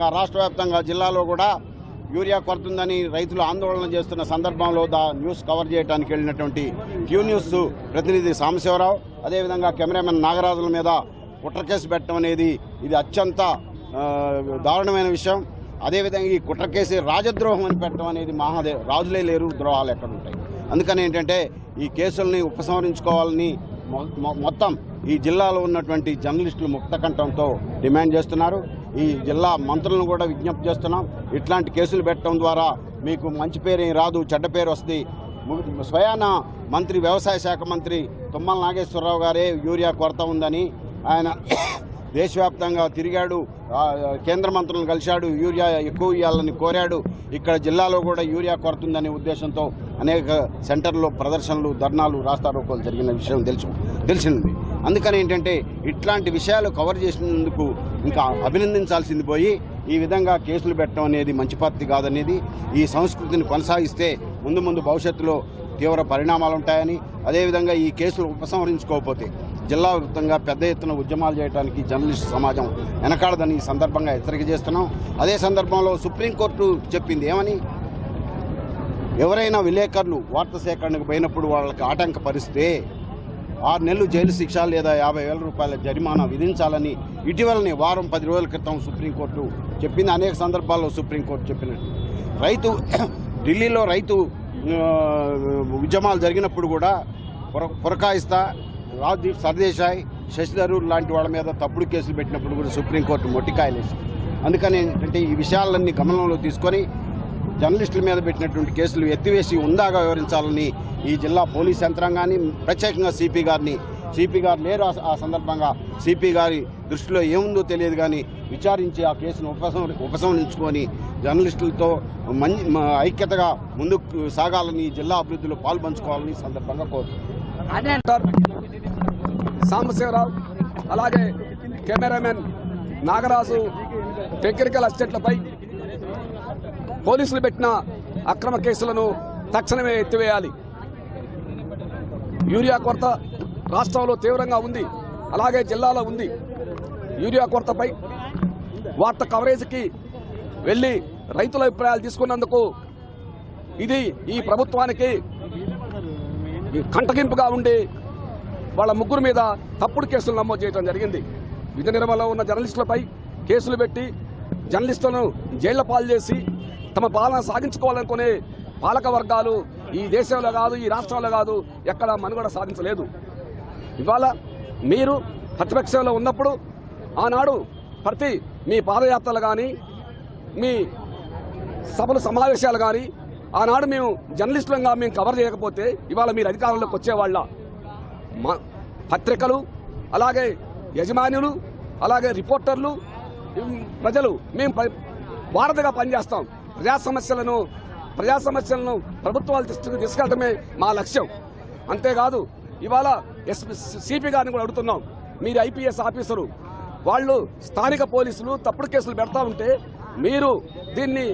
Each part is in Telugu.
రాష్ట్ర వ్యాప్తంగా జిల్లాలో కూడా యూరియా కొరత ఉందని రైతులు ఆందోళన చేస్తున్న సందర్భంలో దా న్యూస్ కవర్ చేయడానికి వెళ్ళినటువంటి క్యూ న్యూస్ ప్రతినిధి సాంబశివరావు అదేవిధంగా కెమెరామెన్ నాగరాజుల మీద కుట్ర కేసు పెట్టడం అనేది ఇది అత్యంత దారుణమైన విషయం. అదేవిధంగా ఈ కుట్ర కేసు రాజద్రోహం అని పెట్టడం అనేది మహాదే రాజులే లేరు ద్రోహాలు ఎక్కడ ఉంటాయి అందుకని ఏంటంటే ఈ కేసుల్ని ఉపసంహరించుకోవాలని మొ- మొత్తం ఈ జిల్లాలో ఉన్నటువంటి జర్నలిస్టులు ముక్తకంఠంతో డిమాండ్ చేస్తున్నారు. ఈ జిల్లా మంత్రులను కూడా విజ్ఞప్తి చేస్తున్నాం. ఇట్లాంటి కేసులు పెట్టడం ద్వారా మీకు మంచి పేరు రాదు చెడ్డ పేరు వస్తుంది. స్వయాన మంత్రి వ్యవసాయ శాఖ మంత్రి తుమ్మల నాగేశ్వరరావు గారే యూరియా కొరత ఉందని ఆయన దేశవ్యాప్తంగా తిరిగాడు. కేంద్ర మంత్రులను కలిశాడు. యూరియా ఎక్కువ ఇవ్వాలని కోరాడు. ఇక్కడ జిల్లాలో కూడా యూరియా కొరత ఉందనే ఉద్దేశంతో అనేక సెంటర్లో ప్రదర్శనలు ధర్నాలు రాస్తారోకోలు జరిగిన విషయం తెలుసు తెలిసింది. అందుకని ఏంటంటే ఇట్లాంటి విషయాలు కవర్ చేసినందుకు ఇంకా అభినందించాల్సింది పోయి ఈ విధంగా కేసులు పెట్టడం అనేది మంచి పద్ధతి కాదనేది ఈ సంస్కృతిని కొనసాగిస్తే ముందు ముందు భవిష్యత్తులో తీవ్ర పరిణామాలు ఉంటాయని అదేవిధంగా ఈ కేసులు ఉపసంహరించుకోకపోతే జిల్లా వృత్తంగా పెద్ద ఎత్తున ఉద్యమాలు చేయడానికి జర్నలిస్ట్ సమాజం వెనకాడదని ఈ సందర్భంగా హెచ్చరిక చేస్తున్నాం. అదే సందర్భంలో సుప్రీంకోర్టు చెప్పింది ఏమని? ఎవరైనా విలేకరులు వార్త సేకరణకు పోయినప్పుడు వాళ్ళకి ఆటంకపరిస్తే ఆరు నెలలు జైలు శిక్ష లేదా యాభై వేల రూపాయల జరిమానా విధించాలని ఇటీవలనే వారం పది రోజుల క్రితం సుప్రీంకోర్టు చెప్పింది. అనేక సందర్భాల్లో సుప్రీంకోర్టు చెప్పినట్టు. రైతు ఢిల్లీలో రైతు ఉద్యమాలు జరిగినప్పుడు కూడా పుర పురకాయిస్తా రాజ్దీప్ సర్దేశాయ్ శశిధరూర్ లాంటి వాళ్ళ మీద తప్పుడు కేసులు పెట్టినప్పుడు కూడా సుప్రీంకోర్టు మొట్టికాయలేసి అందుకని అంటే ఈ విషయాలన్నీ గమనంలో తీసుకొని జర్నలిస్టుల మీద పెట్టినటువంటి కేసులు ఎత్తివేసి ఉందాగా వివరించాలని ఈ జిల్లా పోలీస్ యంత్రాంగాన్ని ప్రత్యేకంగా సిపి గారిని సిపి గారు లేరు ఆ- సందర్భంగా సిపి గారి దృష్టిలో ఏముందో తెలియదు కానీ విచారించి ఆ కేసును ఉపసం ఉపసంహరించుకొని జర్నలిస్టులతో మం ఐక్యతగా ముందుకు సాగాలని జిల్లా అభివృద్ధిలో పాల్పంచుకోవాలని ఈ సందర్భంగా కోరుతున్నాను. సాంబశివరావు అలాగే కెమెరామెన్ నాగరాజు టెక్నికల్ అసిస్టెంట్లపై పోలీసులు పెట్టిన అక్రమ కేసులను తక్షణమే ఎత్తివేయాలి. యూరియా కొరత రాష్ట్రంలో తీవ్రంగా ఉంది. అలాగే జిల్లాలో ఉంది. యూరియా కొరతపై వార్త కవరేజ్కి వెళ్ళి రైతుల అభిప్రాయాలు తీసుకున్నందుకు ఇది ఈ ప్రభుత్వానికి కంటగింపుగా ఉండి వాళ్ళ ముగ్గురు మీద తప్పుడు కేసులు నమోదు చేయడం జరిగింది. విధ నిర్మలో ఉన్న జర్నలిస్టులపై కేసులు పెట్టి జర్నలిస్టులను జైళ్ళ పాలు చేసి తమ పాలన సాగించుకోవాలనుకునే పాలక వర్గాలు ఈ దేశంలో కాదు ఈ రాష్ట్రంలో కాదు ఎక్కడ మనుగడ సాధించలేదు ఇవాళ మీరు ప్రతిపక్షంలో ఉన్నప్పుడు ఆనాడు ప్రతి మీ పాదయాత్రలు కానీ మీ సభలు సమావేశాలు కానీ ఆనాడు మేము జర్నలిస్టులంగా మేము కవర్ చేయకపోతే ఇవాళ మీరు అధికారంలోకి వచ్చేవాళ్ళ మా పత్రికలు అలాగే యజమానులు అలాగే రిపోర్టర్లు ప్రజలు మేము వారధిగా పనిచేస్తాం. ప్రజా సమస్యలను ప్రజా సమస్యలను ప్రభుత్వాల దృష్టికి తీసుకెళ్ళడమే మా లక్ష్యం. అంతేకాదు ఇవాళ ఎస్పీ సిపి గారిని కూడా అడుగుతున్నాం. మీరు ఐపీఎస్ ఆఫీసరు. వాళ్ళు స్థానిక పోలీసులు తప్పుడు కేసులు పెడతా ఉంటే మీరు దీన్ని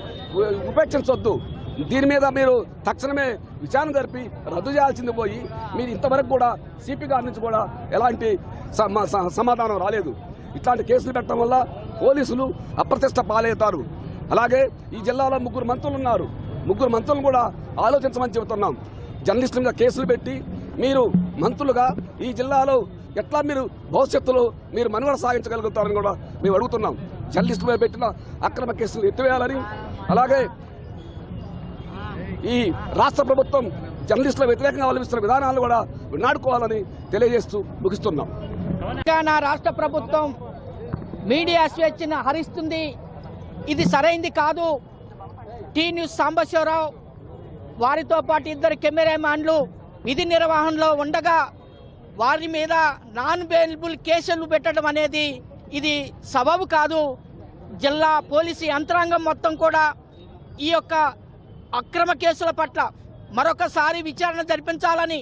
ఉపేక్షించొద్దు. దీని మీద మీరు తక్షణమే విచారణ జరిపి రద్దు చేయాల్సింది పోయి మీరు ఇంతవరకు కూడా సిపి గారి నుంచి కూడా ఎలాంటి స- సమాధానం రాలేదు. ఇట్లాంటి కేసులు పెట్టడం వల్ల పోలీసులు అప్రతిష్ట పాలవుతారు. అలాగే ఈ జిల్లాలో ముగ్గురు మంత్రులు ఉన్నారు. ముగ్గురు మంత్రులను కూడా ఆలోచించమని చెబుతున్నాం. జర్నలిస్టుల మీద కేసులు పెట్టి మీరు మంత్రులుగా ఈ జిల్లాలో ఎట్లా మీరు భవిష్యత్తులో మీరు మనుగడ సాగించగలుగుతారని కూడా మేము అడుగుతున్నాం. జర్నలిస్టుల మీద పెట్టిన అక్రమ కేసులు ఎత్తివేయాలని అలాగే ఈ రాష్ట్ర ప్రభుత్వం జర్నలిస్టుల వ్యతిరేకంగా అవలంబిస్తున్న విధానాలు కూడా నాడుకోవాలని తెలియజేస్తూ ముగిస్తున్నాం. తెలంగాణ రాష్ట్ర ప్రభుత్వం మీడియా స్వేచ్ఛను హరిస్తుంది. ఇది సరైంది కాదు. టీ న్యూస్ సాంబశివరావు వారితో పాటు ఇద్దరు కెమెరామ్యాన్లు విధి నిర్వహణలో ఉండగా వారి మీద నాన్ బెయిలబుల్ కేసులు పెట్టడం అనేది ఇది సబబు కాదు. జిల్లా పోలీసు యంత్రాంగం మొత్తం కూడా ఈ యొక్క అక్రమ కేసుల పట్ల మరొకసారి విచారణ జరిపించాలని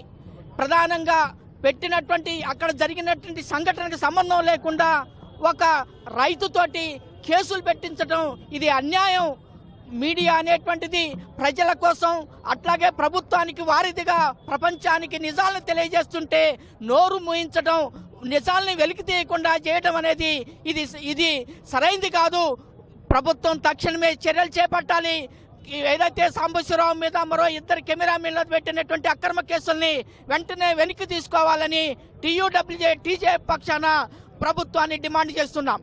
ప్రధానంగా పెట్టినటువంటి అక్కడ జరిగినటువంటి సంఘటనకు సంబంధం లేకుండా ఒక రైతుతోటి కేసులు పెట్టించడం ఇది అన్యాయం. మీడియా అనేటువంటిది ప్రజల కోసం అట్లాగే ప్రభుత్వానికి వారిదిగా ప్రపంచానికి నిజాలను తెలియజేస్తుంటే నోరు మూయించడం నిజాలని వెలికి తీయకుండా చేయడం అనేది ఇది ఇది సరైంది కాదు. ప్రభుత్వం తక్షణమే చర్యలు చేపట్టాలి. ఏదైతే సాంబశివరావు మీద మరో ఇద్దరు కెమెరామెన్లు పెట్టినటువంటి అక్రమ కేసుల్ని వెంటనే వెనక్కి తీసుకోవాలని టీయూడబ్ల్యూజే టీజే పక్షాన ప్రభుత్వాన్ని డిమాండ్ చేస్తున్నాం.